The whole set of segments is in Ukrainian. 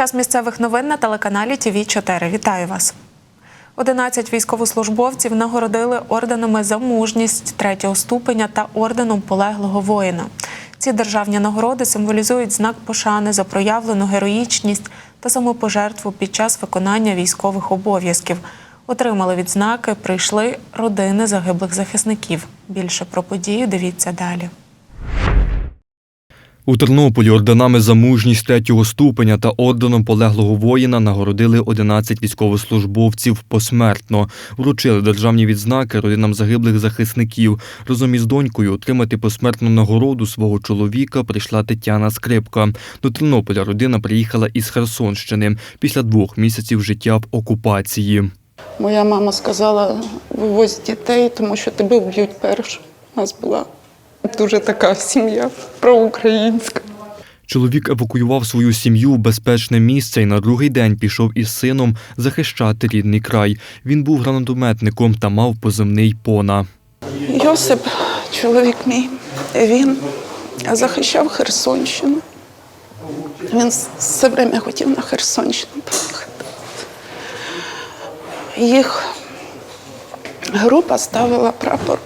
Час місцевих новин на телеканалі ТВ 4 Вітаю вас. 11 військовослужбовців нагородили орденами за мужність третього ступеня та орденом полеглого воїна. Ці державні нагороди символізують знак пошани за проявлену героїчність та самопожертву під час виконання військових обов'язків. Отримали відзнаки, прийшли родини загиблих захисників. Більше про подію дивіться далі. У Тернополі орденами за мужність третього ступеня та орденом полеглого воїна нагородили 11 військовослужбовців посмертно. Вручили державні відзнаки родинам загиблих захисників. Разом із донькою отримати посмертну нагороду свого чоловіка прийшла Тетяна Скрипка. До Тернополя родина приїхала із Херсонщини після двох місяців життя в окупації. Моя мама сказала, вивозь дітей, тому що тебе вб'ють першим. У нас була дуже така сім'я проукраїнська. Чоловік евакуював свою сім'ю в безпечне місце і на другий день пішов із сином захищати рідний край. Він був гранатометником та мав позивний пона. Йосип, чоловік мій, він захищав Херсонщину. Він все время хотів на Херсонщину поїхати. Їх група ставила прапор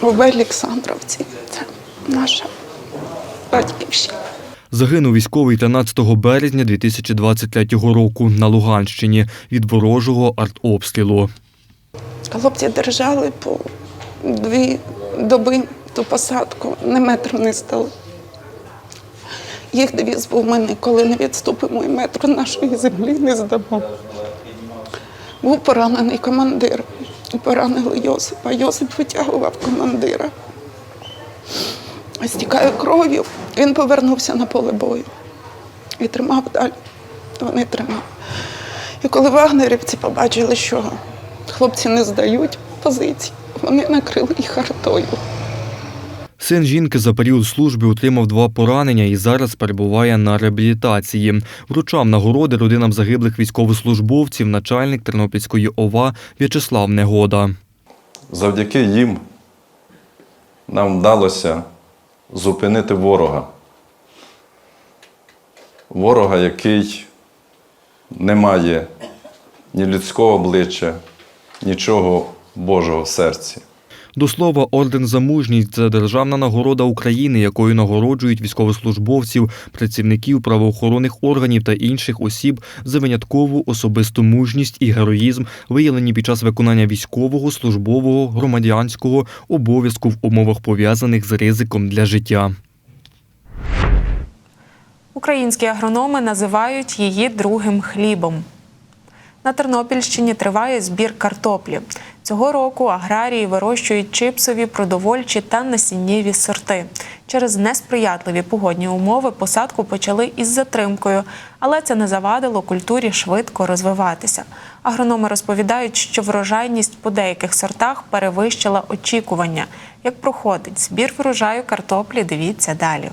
в Олександровці. Це наша батьківщина. Загинув військовий 13 березня 2023 року на Луганщині від ворожого артобстрілу. Хлопці держали по дві доби ту посадку, не метр не стали. Їх девіз був мене, коли не відступимо і метру нашої землі не здамо. Був поранений командир. Поранили Йосипа. Йосип витягував командира. Стікає кров'ю. Він повернувся на поле бою і тримав далі. Вони тримали. І коли вагнерівці побачили, що хлопці не здають позиції, вони накрили їх артою. Син жінки за період служби отримав два поранення і зараз перебуває на реабілітації. Вручав нагороди родинам загиблих військовослужбовців начальник Тернопільської ОВА В'ячеслав Негода. Завдяки їм нам вдалося зупинити ворога. Ворога, який не має ні людського обличчя, нічого Божого в серці. До слова, орден за мужність це державна нагорода України, якою нагороджують військовослужбовців, працівників правоохоронних органів та інших осіб за виняткову особисту мужність і героїзм, виявлені під час виконання військового, службового, громадянського обов'язку в умовах пов'язаних з ризиком для життя. Українські агрономи називають її другим хлібом. На Тернопільщині триває збір картоплі. Цього року аграрії вирощують чипсові, продовольчі та насіннєві сорти. Через несприятливі погодні умови посадку почали із затримкою, але це не завадило культурі швидко розвиватися. Агрономи розповідають, що врожайність по деяких сортах перевищила очікування. Як проходить збір врожаю картоплі, дивіться далі.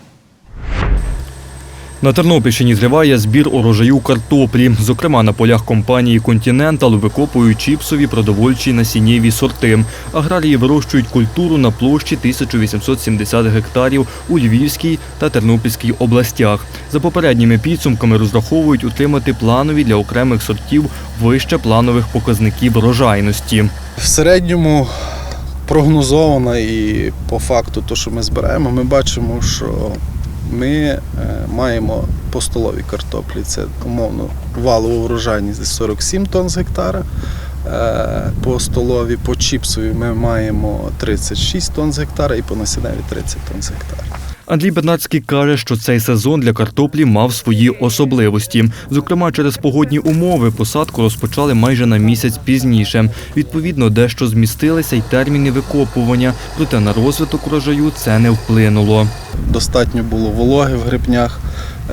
На Тернопільщині триває збір урожаю картоплі. Зокрема, на полях компанії Континентал викопують чіпсові продовольчі насіннєві сорти. Аграрії вирощують культуру на площі 1870 гектарів у Львівській та Тернопільській областях. За попередніми підсумками розраховують утримати планові для окремих сортів вище планових показників врожайності. В середньому прогнозовано і по факту, то, що ми збираємо, ми бачимо, що ми е, маємо по столовій картоплі, це умовно валову врожайність 47 тонн з гектара. Е, По столові, по чіпсові ми маємо 36 тонн з гектара і по насінневі 30 тонн з гектара. Андрій Беднацький каже, що цей сезон для картоплі мав свої особливості. Зокрема, через погодні умови посадку розпочали майже на місяць пізніше. Відповідно, дещо змістилися й терміни викопування, проте на розвиток урожаю це не вплинуло. Достатньо було вологи в грибнях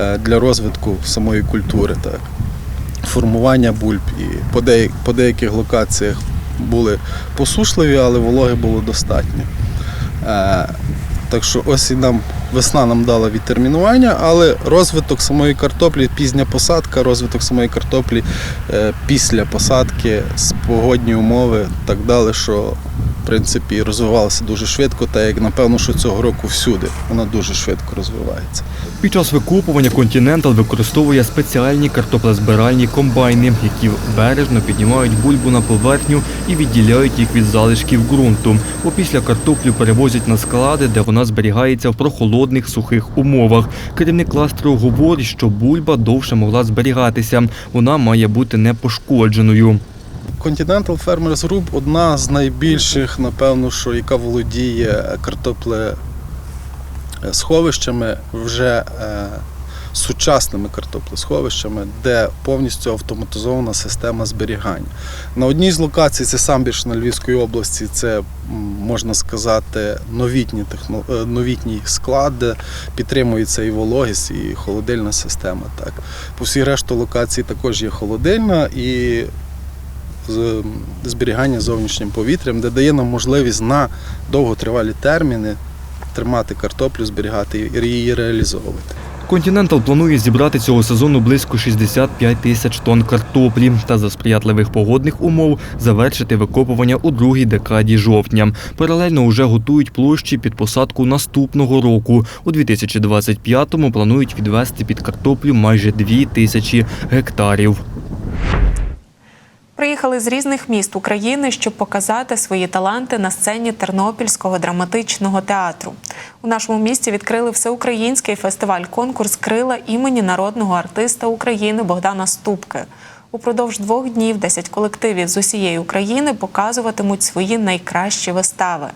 е, для розвитку самої культури. Так. Формування бульб і по, дея- по деяких локаціях були посушливі, але вологи було достатньо. Так що ось і нам весна нам дала відтермінування, але розвиток самої картоплі, пізня посадка, розвиток самої картоплі е, після посадки, погодні умови так далі, що принципі розвивалася дуже швидко, та як напевно, що цього року всюди вона дуже швидко розвивається. Під час викопування Continental використовує спеціальні картоплезбиральні комбайни, які бережно піднімають бульбу на поверхню і відділяють їх від залишків ґрунту. Опісля картоплю перевозять на склади, де вона зберігається в прохолодних сухих умовах. Керівник кластеру говорить, що бульба довше могла зберігатися. Вона має бути непошкодженою. Continental Farmers Group одна з найбільших, напевно, що яка володіє картопле сховищами вже е, сучасними картоплесховищами, де повністю автоматизована система зберігання. На одній з локацій, це Самбірщина Львівської області, це можна сказати новітній, техно, е, новітній склад, де підтримується і вологість, і холодильна система. Так. По всій решту локацій також є холодильна і зберігання зовнішнім повітрям, де дає нам можливість на довготривалі терміни тримати картоплю, зберігати і її реалізовувати. Continental планує зібрати цього сезону близько 65 тисяч тонн картоплі та за сприятливих погодних умов завершити викопування у другій декаді жовтня. Паралельно уже готують площі під посадку наступного року. У 2025-му планують відвести під картоплю майже 2 тисячі гектарів. Приїхали з різних міст України, щоб показати свої таланти на сцені Тернопільського драматичного театру. У нашому місті відкрили всеукраїнський фестиваль-конкурс Крила імені народного артиста України Богдана Ступки. Упродовж двох днів 10 колективів з усієї України показуватимуть свої найкращі вистави.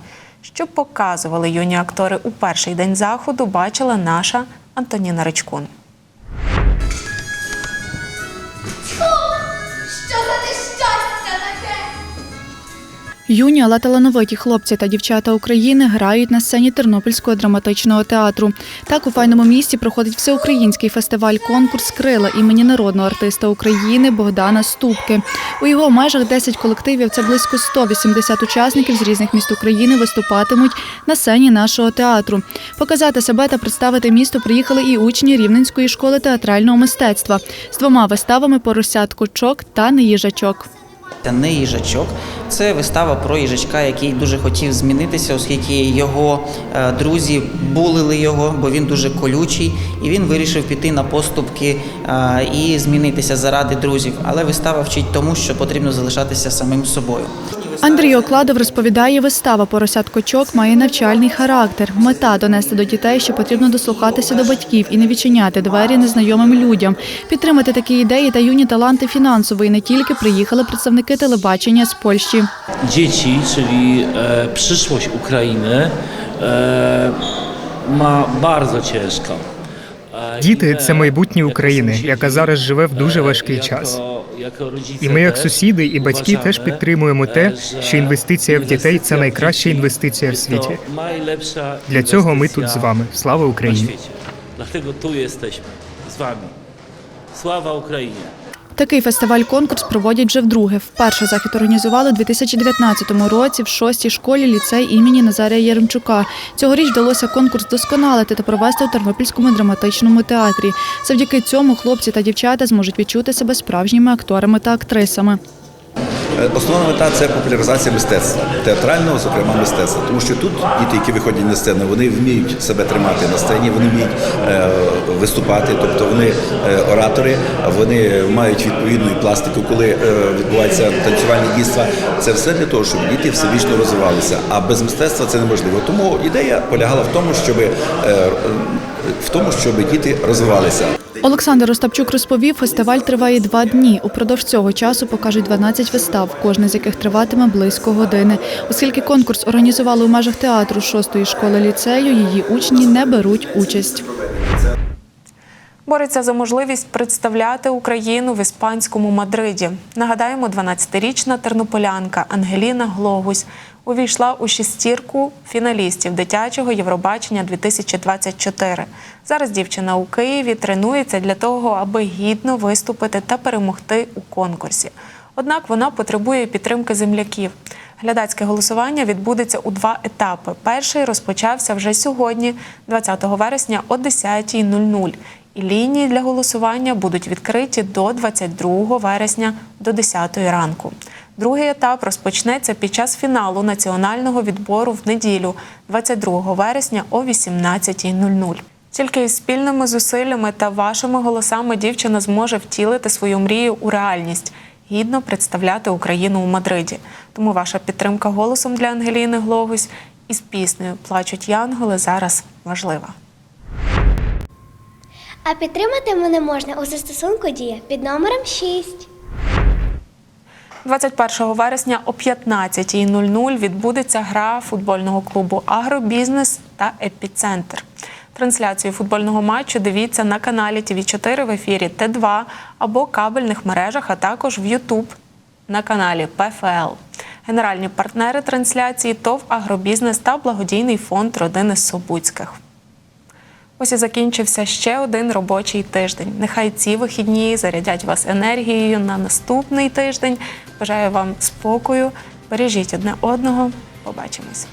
Що показували юні актори у перший день заходу, бачила наша Антоніна Ричкун. Юні, але талановиті хлопці та дівчата України грають на сцені Тернопільського драматичного театру. Так у файному місті проходить всеукраїнський фестиваль-конкурс Крила імені народного артиста України Богдана Ступки. У його межах 10 колективів це близько 180 учасників з різних міст України виступатимуть на сцені нашого театру. Показати себе та представити місто приїхали і учні Рівненської школи театрального мистецтва з двома виставами Поросят Кучок та Неїжачок. Це не їжачок, це вистава про їжачка, який дуже хотів змінитися, оскільки його е, друзі булили його, бо він дуже колючий, і він вирішив піти на поступки е, і змінитися заради друзів. Але вистава вчить тому, що потрібно залишатися самим собою. Андрій Окладов розповідає, вистава «Поросят кочок» має навчальний характер. Мета донести до дітей, що потрібно дослухатися до батьків і не відчиняти двері незнайомим людям. Підтримати такі ідеї та юні таланти фінансово і не тільки приїхали представники телебачення з Польщі. dzieci, czyli e, przyszłość Ukrainy, e, ma bardzo ciężko. Діти це майбутнє України, яка зараз живе в дуже е, важкий час. І ми, як сусіди і батьки, теж підтримуємо те, е, що інвестиція в дітей це найкраща інвестиція в світі. Для цього ми тут з вами. Слава Україні! świecie. Dlatego tu jesteśmy z wami. Sława Ukrainie! Такий фестиваль-конкурс проводять вже вдруге. Вперше захід організували у 2019 році в шостій школі ліцей імені Назарія Яремчука. Цьогоріч вдалося конкурс досконалити та провести у Тернопільському драматичному театрі. Завдяки цьому хлопці та дівчата зможуть відчути себе справжніми акторами та актрисами. Е, Основна мета це популяризація мистецтва, театрального, зокрема, мистецтва. Тому що тут діти, які виходять на сцену, вони вміють себе тримати на сцені, вони вміють е, виступати, тобто вони е, оратори, вони мають відповідну пластику, коли відбуваються танцювальні дійства. Це все для того, щоб діти всебічно розвивалися. А без мистецтва це неможливо. Тому ідея полягала в тому, щоб в тому, щоб діти розвивалися. Олександр Остапчук розповів, фестиваль триває два дні. Упродовж цього часу покажуть 12 вистав, кожна з яких триватиме близько години. Оскільки конкурс організували у межах театру шостої школи ліцею, її учні не беруть участь. Бореться за можливість представляти Україну в іспанському Мадриді. Нагадаємо, 12-річна тернополянка Ангеліна Глогусь увійшла у шістірку фіналістів дитячого Євробачення 2024. Зараз дівчина у Києві тренується для того, аби гідно виступити та перемогти у конкурсі. Однак вона потребує підтримки земляків. Глядацьке голосування відбудеться у два етапи. Перший розпочався вже сьогодні, 20 вересня о 10.00. Лінії для голосування будуть відкриті до 22 вересня до 10 ранку. Другий етап розпочнеться під час фіналу національного відбору в неділю, 22 вересня о 18.00. Тільки із спільними зусиллями та вашими голосами дівчина зможе втілити свою мрію у реальність, гідно представляти Україну у Мадриді. Тому ваша підтримка голосом для Ангеліни Глогусь із піснею Плачуть янголи зараз важлива. А підтримати мене можна у застосунку Дія під номером 6. 21 вересня о 15.00 відбудеться гра футбольного клубу Агробізнес та Епіцентр. Трансляцію футбольного матчу дивіться на каналі tv 4 в ефірі Т2 або кабельних мережах, а також в YouTube на каналі ПФЛ. Генеральні партнери трансляції ТОВ Агробізнес та благодійний фонд родини Собуцьких. Ось і закінчився ще один робочий тиждень. Нехай ці вихідні зарядять вас енергією на наступний тиждень. Бажаю вам спокою. Бережіть одне одного. Побачимось.